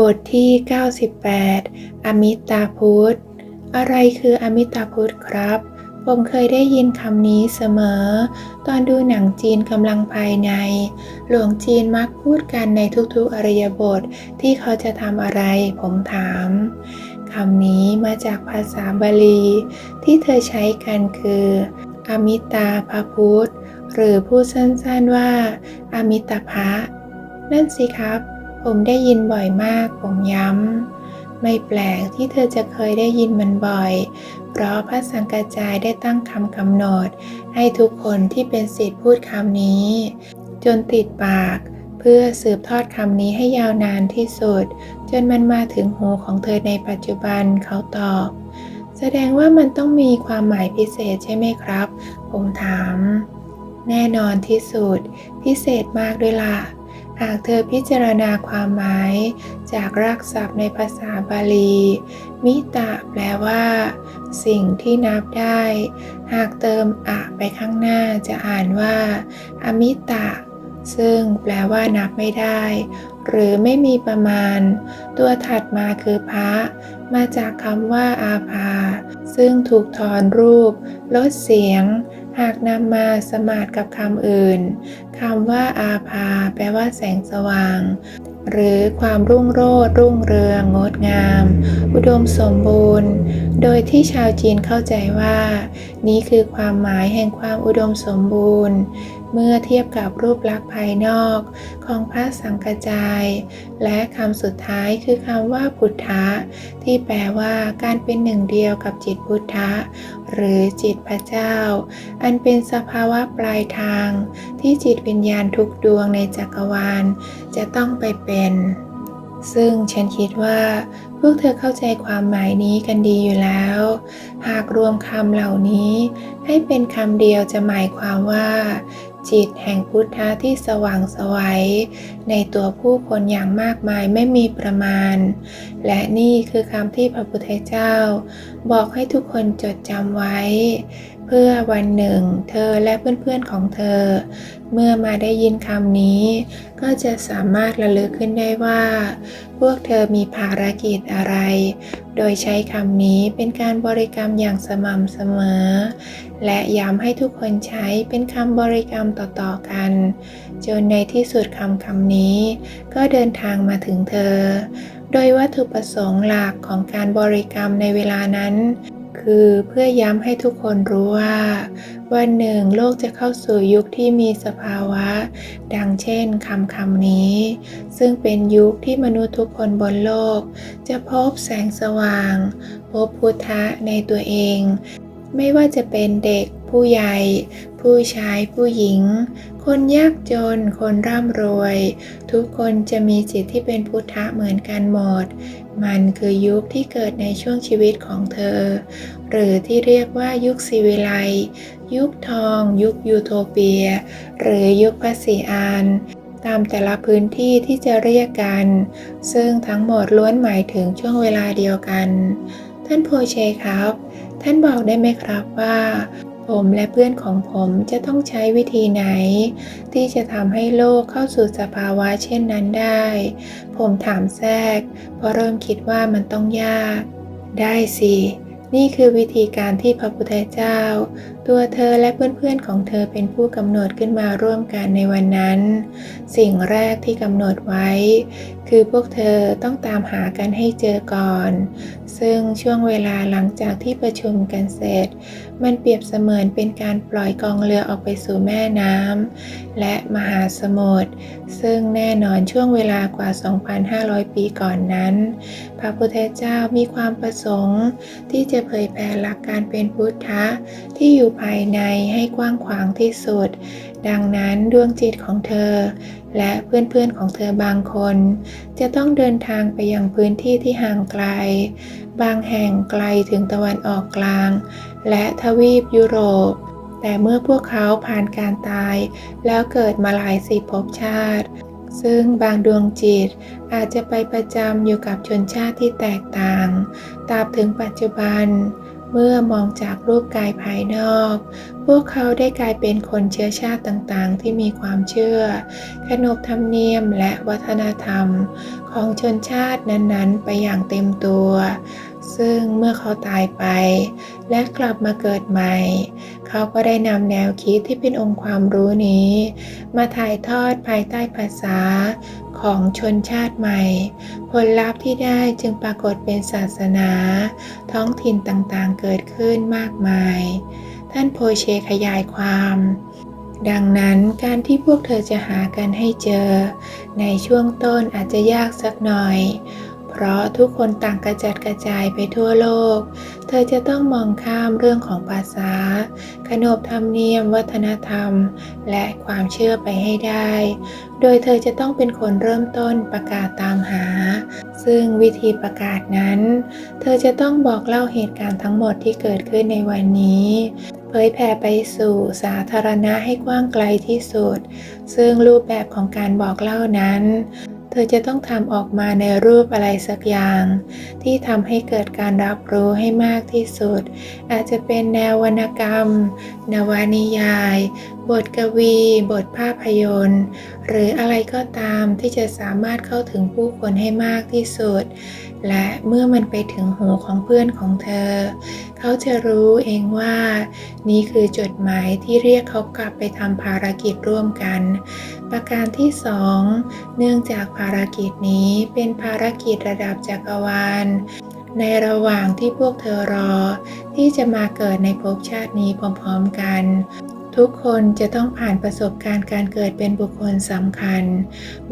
บทที่ 98 อมิตาพุทธ อะไรคืออมิตาพุทธครับ ผมเคยได้ยินคำนี้เสมอ ตอนดูหนังจีนกำลังภายใน หลวงจีนมักพูดกันในทุกๆอริยบทที่เขาจะทำอะไร ผมถามคำนี้มาจากภาษาบาลี ที่เธอใช้กันคือ อมิตาพพุทธ หรือพูดสั้นๆว่า อมิตาภะนั่นสิครับ ผมได้ยินบ่อยมาก ผมย้ำ ไม่แปลกที่เธอจะเคยได้ยินมันบ่อย เพราะพระสังกัจจายได้ตั้งคำกำหนด ให้ทุกคนที่เป็นศิษย์พูดคำนี้ จนติดปาก เพื่อสืบทอดคำนี้ให้ยาวนานที่สุด จนมันมาถึงหูของเธอในปัจจุบันเขาตอบ แสดงว่ามันต้องมีความหมายพิเศษใช่ไหมครับ ผมถาม แน่นอนที่สุด พิเศษมากด้วยล่ะ หากเธอพิจารณาความหมายจากรากศัพท์ในภาษาบาลี มิตะแปลว่า สิ่งที่นับได้ หากเติมอะไปข้างหน้าจะอ่านว่า อมิตะ ซึ่งแปลว่านับไม่ได้ หรือไม่มีประมาณ ตัวถัดมาคือพระ มาจากคำว่าอาภา ซึ่งถูกถอนรูป ลดเสียง หากนำมาสมาดกับคำอื่นคำว่าอาภาแปลว่าแสงสว่าง หรือความรุ่งโรจน์รุ่งเรืองงดงาม อุดมสมบูรณ์ โดยที่ชาวจีนเข้าใจว่า นี้คือความหมายแห่งความอุดมสมบูรณ์ เมื่อเทียบกับรูปลักษณ์ภายนอกของพระสังกจาย และคำสุดท้ายคือคำว่าพุทธะ ที่แปลว่าการเป็นหนึ่งเดียวกับจิตพุทธะ หรือจิตพระเจ้า อันเป็นสภาวะปลายทาง ที่จิตวิญญาณทุกดวงในจักรวาล จะต้องไปเป็น ซึ่งฉันคิดว่าพวกเธอเข้าใจความหมายนี้กันดีอยู่แล้ว หากรวมคำเหล่านี้ให้เป็นคำเดียวจะหมายความว่า จิตแห่งพุทธะที่สว่างไสวัยในตัวผู้คนอย่างมากมายไม่มีประมาณ และนี่คือคำที่พระพุทธเจ้า บอกให้ทุกคนจดจำไว้ พื่อวันหนึ่ง เธอและเพื่อนๆของเธอ เมื่อมาได้ยินคำนี้ ก็จะสามารถระลึกขึ้นได้ว่า พวกเธอมีภารกิจอะไร โดยใช้คำนี้เป็นการบริกรรมอย่างสม่ำเสมอ และย้ำให้ทุกคนใช้เป็นคำบริกรรมต่อๆกัน จนในที่สุดคำคำนี้ ก็เดินทางมาถึงเธอ โดยวัตถุประสงค์หลักของการบริกรรมในเวลานั้น คือเพื่อย้ำให้ทุกคนรู้ว่า วันหนึ่งโลกจะเข้าสู่ยุคที่มีสภาวะ ดังเช่นคำคำนี้ ซึ่งเป็นยุคที่มนุษย์ทุกคนบนโลก จะพบแสงสว่าง พบพุทธะในตัวเอง ไม่ว่าจะเป็นเด็กผู้ใหญ่ ผู้ชายผู้หญิง คนยากจน คนร่ำรวย ทุกคนจะมีจิตที่เป็นพุทธะเหมือนกันหมด มันคือยุคที่เกิดในช่วงชีวิตของเธอ หรือที่เรียกว่ายุคสิวิไล ยุคทอง ยุคยูโทเปีย หรือยุคพระศรีอานตามแต่ละพื้นที่ที่จะเรียกกัน ซึ่งทั้งหมดล้วนหมายถึงช่วงเวลาเดียวกัน ท่านโพเชครับ ท่านบอกได้ไหมครับว่า ผมและเพื่อนของผมจะต้องใช้วิธีไหน ที่จะทำให้โลกเข้าสู่สภาวะเช่นนั้นได้ ผมถามแทรก เพราะเริ่มคิดว่ามันต้องยาก ได้สิ นี่คือวิธีการที่พระพุทธเจ้า ตัวเธอและเพื่อนๆของเธอเป็นผู้กำหนดขึ้นมาร่วมกันในวันนั้น สิ่งแรกที่กำหนดไว้ คือพวกเธอต้องตามหากันให้เจอก่อน ซึ่งช่วงเวลาหลังจากที่ประชุมกันเสร็จ มันเปรียบเสมือนเป็นการปล่อยกองเรือออกไปสู่แม่น้ำและมหาสมุทรซึ่งแน่นอนช่วงเวลากว่า 2,500 ปีก่อนนั้น พระพุทธเจ้ามีความประสงค์ที่จะเผยแผ่หลักการเป็นพุทธะที่อยู่ภายในให้กว้างขวางที่สุด ดังนั้นดวงจิตของเธอ และเพื่อนๆของเธอบางคน จะต้องเดินทางไปยังพื้นที่ที่ห่างไกล บางแห่งไกลถึงตะวันออกกลาง และทวีปยุโรป แต่เมื่อพวกเขาผ่านการตาย แล้วเกิดมาหลายสิบภพชาติ ซึ่งบางดวงจิตอาจจะไปประจำอยู่กับชนชาติที่แตกต่าง ตราบถึงปัจจุบัน เมื่อมองจากรูปกายภายนอก พวกเขาได้กลายเป็นคนเชื้อชาติต่างๆ ที่มีความเชื่อ ขนบธรรมเนียมและวัฒนธรรม ของชนชาตินั้นๆ ไปอย่างเต็มตัว ซึ่งเมื่อเขาตายไป และกลับมาเกิดใหม่ เขาก็ได้นำแนวคิดที่เป็นองค์ความรู้นี้ มาถ่ายทอดภายใต้ภาษาของชนชาติใหม่ ผลลัพธ์ที่ได้จึงปรากฏเป็นศาสนา ท้องถิ่นต่างๆเกิดขึ้นมากมาย ท่านโพเชขยายความดังนั้นการที่พวกเธอจะหากันให้เจอ ในช่วงต้นอาจจะยากสักหน่อย เพราะทุกคนต่างกระจัดกระจายไปทั่วโลก เธอจะต้องมองข้ามเรื่องของภาษา ขนบธรรมเนียม วัฒนธรรม และความเชื่อไปให้ได้ โดยเธอจะต้องเป็นคนเริ่มต้นประกาศตามหา ซึ่งวิธีประกาศนั้น เธอจะต้องบอกเล่าเหตุการณ์ทั้งหมดที่เกิดขึ้นในวันนี้เผยแผ่ไปสู่สาธารณะให้กว้างไกลที่สุด ซึ่งรูปแบบของการบอกเล่านั้น เธอจะต้องทำออกมาในรูปอะไรสักอย่าง ที่ทำให้เกิดการรับรู้ให้มากที่สุด อาจจะเป็นแนววรรณกรรม นวนิยาย บทกวี บทภาพยนตร์ หรืออะไรก็ตามที่จะสามารถเข้าถึงผู้คนให้มากที่สุด และเมื่อมันไปถึงหูของเพื่อนของเธอ เขาจะรู้เองว่า นี่คือจดหมายที่เรียกเขากลับไปทำภารกิจร่วมกัน ประการที่สองเนื่องจากภารกิจนี้เป็นภารกิจระดับจักรวาล ในระหว่างที่พวกเธอรอ ที่จะมาเกิดในภพชาตินี้พร้อมๆกัน ทุกคนจะต้องผ่านประสบการณ์การเกิดเป็นบุคคลสำคัญ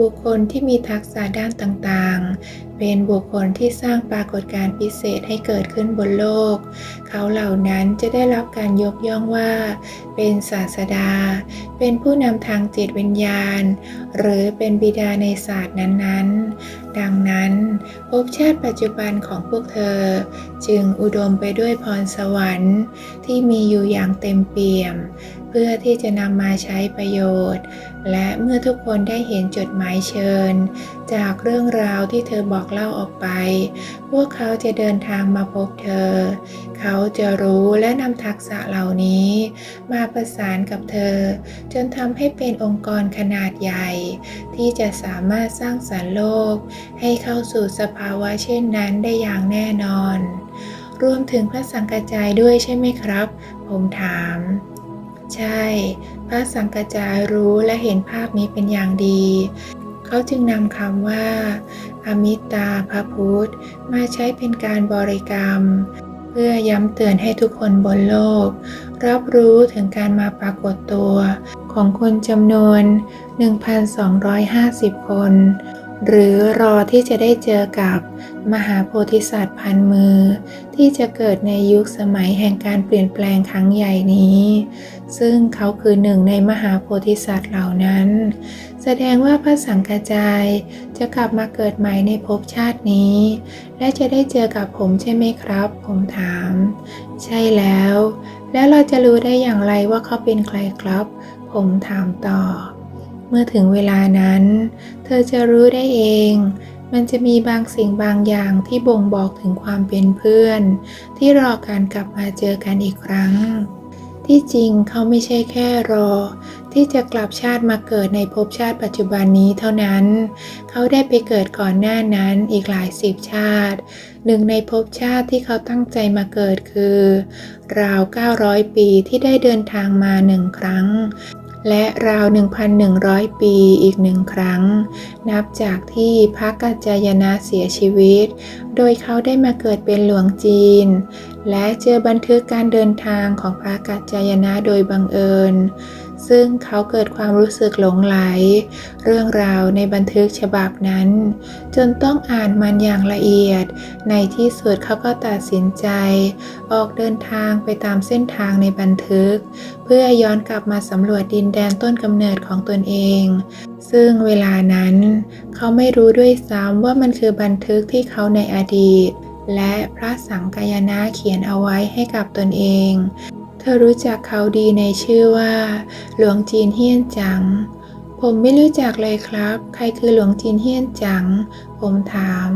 บุคคลที่มีทักษะด้านต่างๆ เป็นบุคคลที่สร้างปรากฏการณ์พิเศษให้เกิดขึ้นบนโลก เขาเหล่านั้นจะได้รับการยกย่องว่า เป็นศาสดา เป็นผู้นำทางจิตวิญญาณ หรือเป็นบิดาในศาสตร์นั้นๆ ดังนั้นภพชาติปัจจุบันของพวกเธอ จึงอุดมไปด้วยพรสวรรค์ที่มีอยู่อย่างเต็มเปี่ยม เพื่อที่จะนำมาใช้ประโยชน์ และเมื่อทุกคนได้เห็นจดหมายเชิญ จากเรื่องราวที่เธอบอกเล่าออกไป พวกเขาจะเดินทางมาพบเธอ เขาจะรู้และนำทักษะเหล่านี้ มาประสานกับเธอ จนทำให้เป็นองค์กรขนาดใหญ่ ที่จะสามารถสร้างสรรค์โลก ให้เข้าสู่สภาวะเช่นนั้นได้อย่างแน่นอน รวมถึงพระสังกัจจายด้วยใช่ไหมครับ ผมถาม ใช่ พระสังกัจจารู้และเห็นภาพนี้เป็นอย่างดี เขาจึงนำคำว่า อมิตาพระพุทธ มาใช้เป็นการบริกรรม เพื่อย้ำเตือนให้ทุกคนบนโลก รับรู้ถึงการมาปรากฏตัว ของคนจำนวน 1,250 คน หรือรอที่จะได้เจอกับมหาโพธิสัตว์พันมือ ที่จะเกิดในยุคสมัยแห่งการเปลี่ยนแปลงครั้งใหญ่นี้ ซึ่งเขาคือหนึ่งในมหาโพธิสัตว์เหล่านั้น แสดงว่าพระสังฆจายจะกลับมาเกิดใหม่ในภพชาตินี้ และจะได้เจอกับผมใช่ไหมครับ ผมถาม ใช่แล้ว แล้วเราจะรู้ได้อย่างไรว่าเขาเป็นใครครับ ผมถามต่อ เมื่อถึงเวลานั้น เธอจะรู้ได้เอง มันจะมีบางสิ่งบางอย่างที่บ่งบอกถึงความเป็นเพื่อน ที่รอการกลับมาเจอกันอีกครั้ง ที่จริงเขาไม่ใช่แค่รอ ที่จะกลับชาติมาเกิดในภพชาติปัจจุบันนี้เท่านั้น เขาได้ไปเกิดก่อนหน้านั้นอีกหลายสิบชาติ หนึ่งในภพชาติที่เขาตั้งใจมาเกิดคือ ราว 900 ปีที่ได้เดินทางมาหนึ่งครั้ง และราว 1,100 ปีอีกหนึ่งครั้ง นับจากที่พระกัจจายนะเสียชีวิต โดยเขาได้มาเกิดเป็นหลวงจีน และเจอบันทึกการเดินทางของพระกัจจายนะโดยบังเอิญ ซึ่งเขาเกิดความรู้สึกหลงไหล เรื่องราวในบันทึกฉบับนั้น จนต้องอ่านมันอย่างละเอียด ในที่สุดเขาก็ตัดสินใจ ออกเดินทางไปตามเส้นทางในบันทึก เพื่อย้อนกลับมาสำรวจดินแดนต้นกำเนิดของตนเอง ซึ่งเวลานั้น เขาไม่รู้ด้วยซ้ำว่ามันคือบันทึกที่เขาในอดีต และพระสังกายนะเขียนเอาไว้ให้กับตนเอง เธอรู้จักเขาดีในชื่อว่า หลวงจีนเฮียนจัง ผมไม่รู้จักเลยครับ ใครคือหลวงจีนเฮียนจัง ผมถาม